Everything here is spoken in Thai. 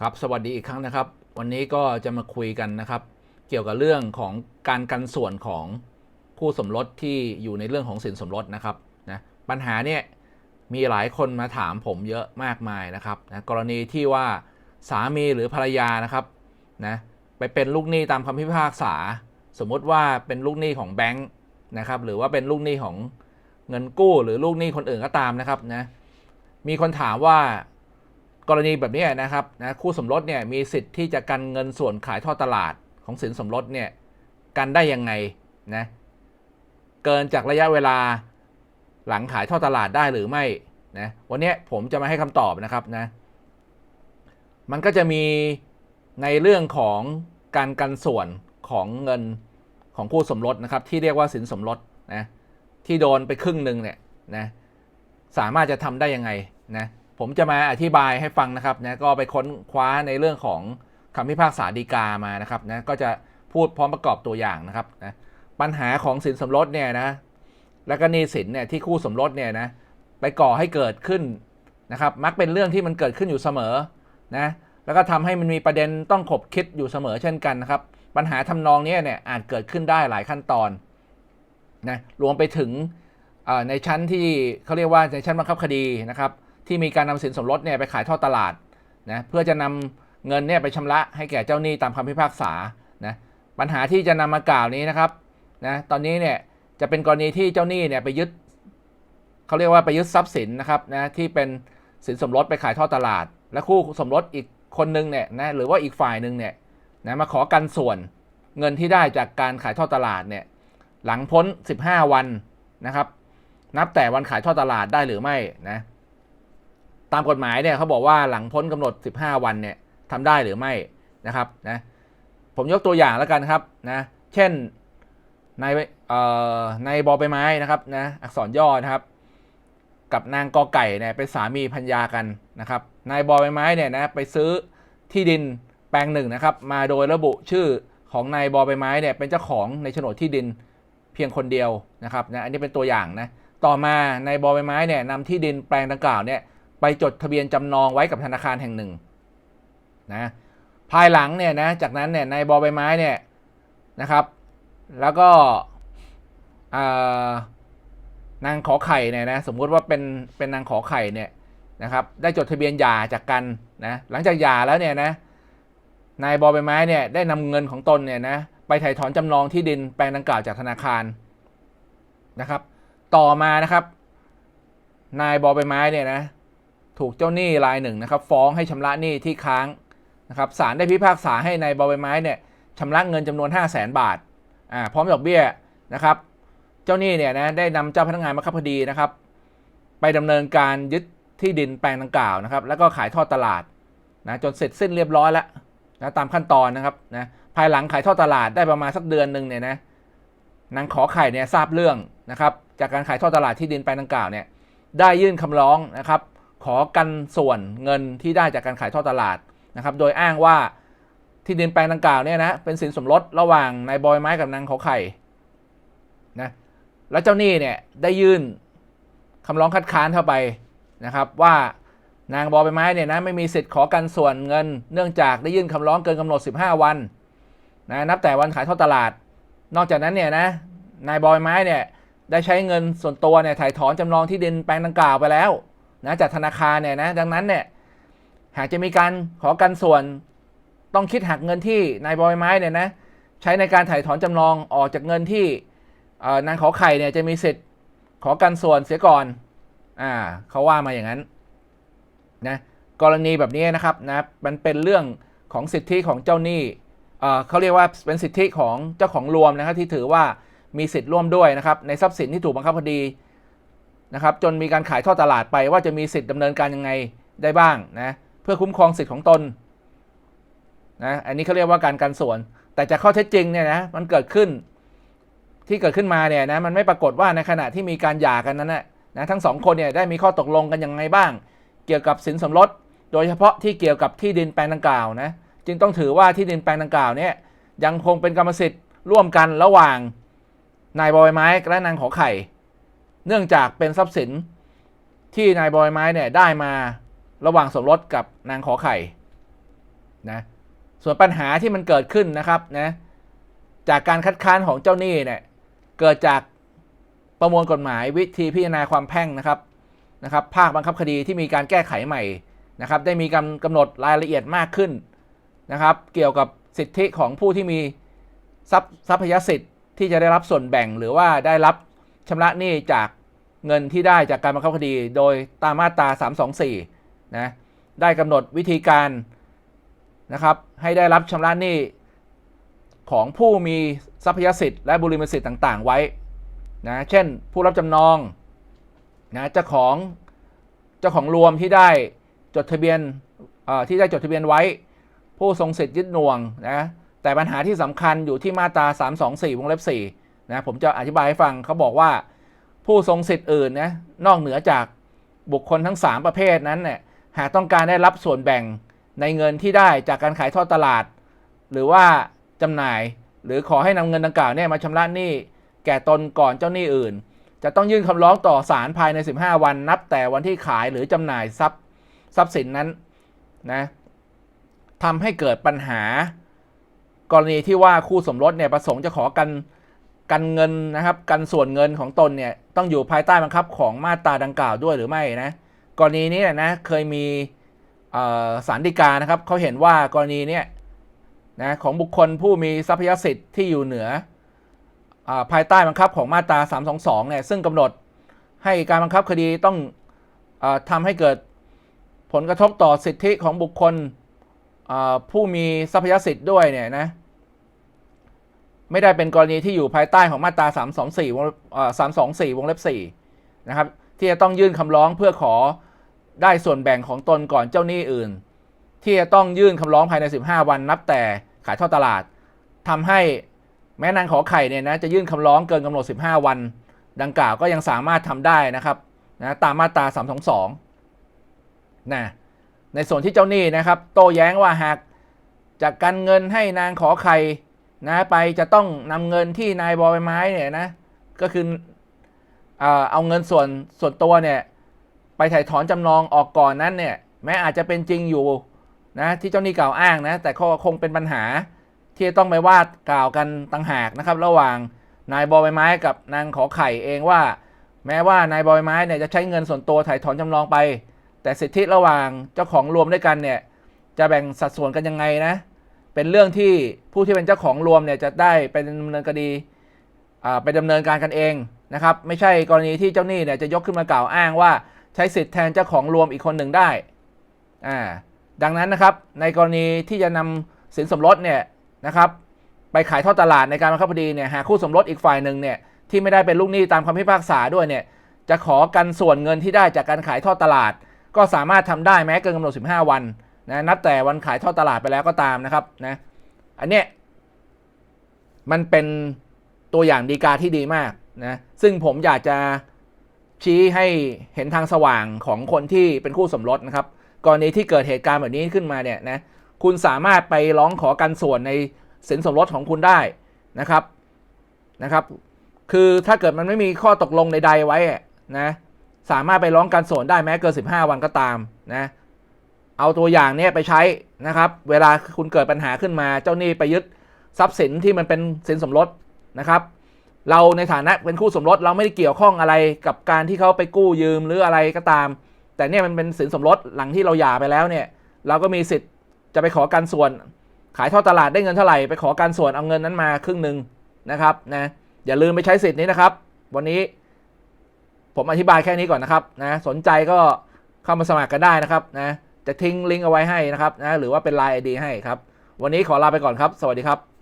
ครับสวัสดีอีกครั้งนะครับ วันนี้ก็จะมาคุยกันนะครับ เกี่ยวกับเรื่องของการกันส่วนของคู่สมรสที่อยู่ในเรื่องของสินสมรสนะครับนะปัญหาเนี่ยมีหลายคนมาถามผมเยอะมากมายนะครับนะกรณีที่ว่าสามีหรือภรรยานะครับนะไปเป็นลูกหนี้ตามคำพิพากษา สมมติว่าเป็นลูกหนี้ของแบงค์นะครับหรือว่าเป็นลูกหนี้ของเงินกู้ หรือลูกหนี้คนอื่นก็ตามนะครับนะมีคนถามว่า กรณีแบบนี้นะครับนะคู่สมรสเนี่ยมีสิทธิ์ที่จะกันเงินส่วนขายทอดตลาดของสินสมรสเนี่ยกันได้ยังไงนะเกินจากระยะเวลาหลังขายทอดตลาดได้หรือไม่นะวันนี้ผมจะมาให้คำตอบนะครับนะมันก็จะมีในเรื่องของการกันส่วนของเงินของคู่สมรสนะครับ ที่เรียกว่าสินสมรสนะที่โดนไปครึ่งหนึ่งเนี่ยนะสามารถจะทำได้ยังไงนะ ผมจะมาอธิบายให้ฟังนะครับนะก็ไปค้นคว้าในเรื่องของคำพิพากษาฎีกามานะครับนะก็จะพูดพร้อมประกอบตัวอย่างนะครับนะปัญหาของสินสมรสเนี่ยนะและก็หนี้สินเนี่ยที่คู่สมรสเนี่ยนะไปก่อให้เกิดขึ้นนะครับ มักเป็นเรื่องที่มันเกิดขึ้นอยู่เสมอนะแล้วก็ทำให้มันมีประเด็นต้องขบคิดอยู่เสมอเช่นกันนะครับ ปัญหาทำนองนี้เนี่ยอาจเกิดขึ้นได้หลายขั้นตอนนะรวมไปถึงในชั้นที่เขาเรียกว่าในชั้นบังคับคดีนะครับ ที่มีการนำสินสมรสเนี่ยไปขายทอดตลาดนะเพื่อจะนำเงินเนี่ยไปชำระให้แก่เจ้าหนี้ตามคำพิพากษานะปัญหาที่จะนำมากล่าวนี้นะครับนะตอนนี้เนี่ยจะเป็นกรณีที่เจ้าหนี้เนี่ยไปยึดเขาเรียกว่าไปยึดทรัพย์สินนะครับนะที่เป็นสินสมรสไปขายทอดตลาด และคู่สมรสอีกคนนึงเนี่ยนะหรือว่าอีกฝ่ายหนึ่งเนี่ยนะมาขอกันส่วนเงินที่ได้จากการขายทอดตลาดเนี่ยหลังพ้น 15 วันนะครับ นับแต่วันขายทอดตลาดได้หรือไม่นะ ตามกฎหมายเนี่ยเขาบอกว่าหลังพ้นกำหนด 15 วันเนี่ยทำได้หรือไม่นะครับนะผมยกตัวอย่างแล้วกันครับนะเช่นในในบอใบไม้นะครับนะอักษรย่อนะครับ กับนางกอไก่เนี่ยเป็นสามีพัญญากันนะครับนายบอใบไม้เนี่ยนะไปซื้อที่ดินแปลงหนึ่งนะครับมาโดยระบุชื่อของนายบอใบไม้เนี่ยเป็นเจ้าของในโฉนดที่ดินเพียงคนเดียวนะครับนะอันนี้เป็นตัวอย่างนะต่อมานายบอใบไม้เนี่ยนำที่ดินแปลงดังกล่าวเนี่ย ไปจดทะเบียนจำนองไว้กับธนาคารแห่งหนึ่งนะภายหลังเนี่ยนะจากนั้นเนี่ยในบอใบไม้เนี่ยนะครับ แล้วก็นางขอไข่เนี่ยนะสมมุติว่าเป็นเป็นนางขอไข่เนี่ยนะครับได้จดทะเบียนหย่าจากกันนะหลังจากหย่าแล้วเนี่ยนะนายบอใบไม้เนี่ยได้นำเงินของตนเนี่ยนะไปถ่ายถอนจำนองที่ดินแปลงดังกล่าวจากธนาคารนะครับ ต่อมานะครับ นายบอใบไม้เนี่ยนะ ถูกเจ้าหนี้รายหนึ่งนะครับ ฟ้องให้ชำระหนี้ที่ค้างนะครับศาลได้พิพากษาให้ในายบอใบไม้เนี่ยชำระเงินจำนวน 5 0 0แสนบาทอ่าพร้อมดอกเบี้ยนะครับ เจ้าหนี้เนี่ยนะได้นำเจ้าพนักงานมาคับคดีนะครับ ไปดำเนินการยึดที่ดินแปลงดังกล่าวนะครับ แล้วก็ขายทอดตลาดนะจนเสร็จสิ้นเรียบร้อยแล้วนะตามขั้นตอนนะครับนะภายหลังขายทอดตลาดได้ประมาณสักเดือนหนึ่งเนี่ยนะนางขอไข่เนี่ยทราบเรื่องนะครับ จากการขายทอดตลาดที่ดินแปลงดังกล่าวเนี่ยได้ยื่นคำร้องนะครับ ขอกันส่วนเงินที่ได้จากการขายทอดตลาดนะครับโดยอ้างว่าที่ดินแปลงดังกล่าวเนี่ยนะเป็นสินสมรสระหว่างนายบอยไม้กับนางขอไข่นะแล้วเจ้าหนี้เนี่ยได้ยื่นคำร้องคัดค้านเข้าไปนะครับว่านางบอใบไม้เนี่ยนะไม่มีสิทธิ์ขอกันส่วนเงิน เนื่องจากได้ยื่นคำร้องเกินกำหนด 15 วันนะนับแต่วันขายทอดตลาด นอกจากนั้นเนี่ยนะนายบอยไม้เนี่ยได้ใช้เงินส่วนตัวเนี่ยถ่ายถอนจำนองที่ดินแปลงดังกล่าวไปแล้ว นะจากธนาคารเนี่ยนะดังนั้นเนี่ยหากจะมีการขอกันส่วนต้องคิดหักเงินที่นายบอยไม้เนี่ยนะใช้ในการถ่ายถอนจำนองออกจากเงินที่นางขอไข่เนี่ยจะมีสิทธิ์ขอกันส่วนเสียก่อนอ่าเขาว่ามาอย่างนั้นนะกรณีแบบนี้นะครับนะมันเป็นเรื่องของสิทธิของเจ้าหนี้เขาเรียกว่าเป็นสิทธิของเจ้าของรวมนะครับที่ถือว่ามีสิทธิ์ร่วมด้วยนะครับในทรัพย์สินที่ถูกบังคับคดี นะครับจนมีการขายทอดตลาดไปว่าจะมีสิทธิ์ดำเนินการยังไงได้บ้างนะเพื่อคุ้มครองสิทธิ์ของตนนะอันนี้เขาเรียกว่าการกันส่วน แต่จากข้อเท็จจริงเนี่ยนะมันเกิดขึ้นที่เกิดขึ้นมาเนี่ยนะมันไม่ปรากฏว่าในขณะที่มีการหย่ากันนั้นนะนะทั้งสองคนเนี่ยได้มีข้อตกลงกันยังไงบ้าง เกี่ยวกับสินสมรส โดยเฉพาะที่เกี่ยวกับที่ดินแปลงดังกล่าวนะจึงต้องถือว่าที่ดินแปลงดังกล่าวเนี่ยยังคงเป็นกรรมสิทธิ์ร่วมกันระหว่างนายบอยไม้และนางขอไข่ เนื่องจากเป็นทรัพย์สินที่นายบอยไม้เนี่ยได้มาระหว่างสมรสกับนางขอไข่นะส่วนปัญหาที่มันเกิดขึ้นนะครับนะจากการคัดค้านของเจ้าหนี้เนี่ยเกิดจากประมวลกฎหมายวิธีพิจารณาความแพ่งนะครับนะครับภาคบังคับคดีที่มีการแก้ไขใหม่นะครับ ได้มีกำกำหนดรายละเอียดมากขึ้นนะครับ เกี่ยวกับสิทธิของผู้ที่มีทรัพย์ทรัพยสิทธิ์ที่จะได้รับส่วนแบ่งหรือว่าได้รับ ชำระหนี้จากเงินที่ได้จากการบังคับคดี โดยตามมาตรา 324 นะ ได้กำหนดวิธีการนะครับให้ได้รับชำระหนี้ของผู้มีทรัพยสิทธิ์และบุริมสิทธิ์ต่าง ๆ ไว้นะเช่นผู้รับจำนองนะเจ้าของเจ้าของรวมที่ได้จดทะเบียนที่ได้จดทะเบียนไว้ ผู้ทรงสิทธิ์ยึดหน่วงนะแต่ปัญหาที่สำคัญอยู่ที่มาตรา 324 วงเล็บ 4 นะผมจะอธิบายให้ฟังเขาบอกว่า ผู้ทรงสิทธิ์อื่นนะนอกเหนือจากบุคคลทั้ง 3 ประเภทนั้นเนี่ยหากต้องการได้รับส่วนแบ่งในเงินที่ได้จากการขายทอดตลาด หรือว่าจำหน่ายหรือขอให้นำเงินดังกล่าวเนี่ยมาชำระหนี้แก่ตนก่อนเจ้าหนี้อื่น จะต้องยื่นคำร้องต่อศาลภายใน 15 วันนับ แต่วันที่ขายหรือจำหน่ายทรัพย์ทรัพย์สินนั้นนะทำให้เกิดปัญหากรณีที่ว่าคู่สมรสเนี่ยประสงค์จะขอกัน กันเงินนะครับกันส่วนเงินของตนเนี่ยต้องอยู่ภายใต้บังคับของมาตราดังกล่าวด้วยหรือไม่นะกรณีนี้นะเคยมีสารดีกานะครับเขาเห็นว่ากรณีเนี้ยนะของบุคคลผู้มีทรัพยสิทธิ์ที่อยู่เหนืออภายใต้บังคับของมาตรา 322เนี่ยซึ่งกำหนดให้การบังคับคดีต้องอาทำให้เกิดผลกระทบต่อสิทธิของบุคคลผู้มีทรัพยสิทธิ์ด้วยเนี่ยนะ ไม่ได้เป็นกรณีที่อยู่ภายใต้ของมาตรา 324 วงเอ่อ324วงเล็บ4นะครับ ที่จะต้องยื่นคำร้องเพื่อขอได้ส่วนแบ่งของตนก่อนเจ้าหนี้อื่น ที่จะต้องยื่นคำร้องภายใน 15 วันนับแต่ขายทอดตลาดทำให้แม้นางขอไข่เนี่ยนะจะยื่นคำร้องเกินกำหนด 15 วัน ดังกล่าวก็ยังสามารถทำได้นะครับนะตามมาตรา 322นะในส่วนที่เจ้าหนี้นะครับ โต้แย้งว่าหากจากการเงินให้นางขอไข่ นะไปจะต้องนำเงินที่นายบอใบไม้เนี่ยนะก็คือเอาเงินส่วนส่วนตัวเนี่ยไปถ่ายถอนจำนองออกก่อนนั้นเนี่ยแม้อาจจะเป็นจริงอยู่นะที่เจ้าหนี้กล่าวอ้างนะแต่ก็คงเป็นปัญหาที่ต้องไปวาดกล่าวกันต่างหากนะครับ ระหว่างนายบอใบไม้กับนางขอไข่เองว่า แม้ว่านายบอยไม้เนี่ยจะใช้เงินส่วนตัวถ่ายถอนจำนองไป แต่สิทธิระหว่างเจ้าของรวมด้วยกันเนี่ยจะแบ่งสัดส่วนกันยังไงนะ เป็นเรื่องที่ผู้ที่เป็นเจ้าของรวมเนี่ยจะได้ไปดำเนินคดีอ่าไปดำเนินการกันเองนะครับไม่ใช่กรณีที่เจ้าหนี้เนี่ยจะยกขึ้นมากล่าวอ้างว่าใช้สิทธิ์แทนเจ้าของรวมอีกคนหนึ่งได้อ่าดังนั้นนะครับในกรณีที่จะนำสินสมรสเนี่ยนะครับไปขายทอดตลาดในการบังคับคดีเนี่ยหากคู่สมรสอีกฝ่ายหนึ่งเนี่ยที่ไม่ได้เป็นลูกหนี้ตามคำพิพากษาด้วยเนี่ยจะขอกันส่วนเงินที่ได้จากการขายทอดตลาด ก็สามารถทำได้แม้เกินกำหนด 15 วัน นะนับแต่วันขายทอดตลาดไปแล้วก็ตามนะครับนะอันเนี้ยมันเป็นตัวอย่างดีกาที่ดีมากนะซึ่งผมอยากจะชี้ให้เห็นทางสว่างของคนที่เป็นคู่สมรสนะครับกรณีที่เกิดเหตุการณ์แบบนี้ขึ้นมาเนี่ยนะคุณสามารถไปร้องขอกันส่วนในสินสมรสของคุณได้นะครับนะครับ คือถ้าเกิดมันไม่มีข้อตกลงใดๆไว้นะสามารถไปร้องการส่วนได้แม้เกิน 15 วันก็ตามนะ เอาตัวอย่างเนี้ยไปใช้นะครับ เวลาคุณเกิดปัญหาขึ้นมา เจ้าหนี้ไปยึดทรัพย์สินที่มันเป็นสินสมรสนะครับ เราในฐานะเป็นคู่สมรสเราไม่ได้เกี่ยวข้องอะไรกับการที่เขาไปกู้ยืมหรืออะไรก็ตาม แต่เนี่ยมันเป็นสินสมรสหลังที่เราหย่าไปแล้วเนี่ย เราก็มีสิทธิ์จะไปขอการส่วน ขายทอดตลาดได้เงินเท่าไหร่ไปขอการส่วนเอาเงินนั้นมาครึ่งหนึ่งนะครับนะอย่าลืมไปใช้สิทธิ์นี้นะครับ วันนี้ผมอธิบายแค่นี้ก่อนนะครับนะสนใจก็เข้ามาสมัครกันได้นะครับนะ จะทิ้งลิงก์เอาไว้ให้นะครับนะหรือว่าเป็นไลน์ไอดีให้ครับ วันนี้ขอลาไปก่อนครับ สวัสดีครับ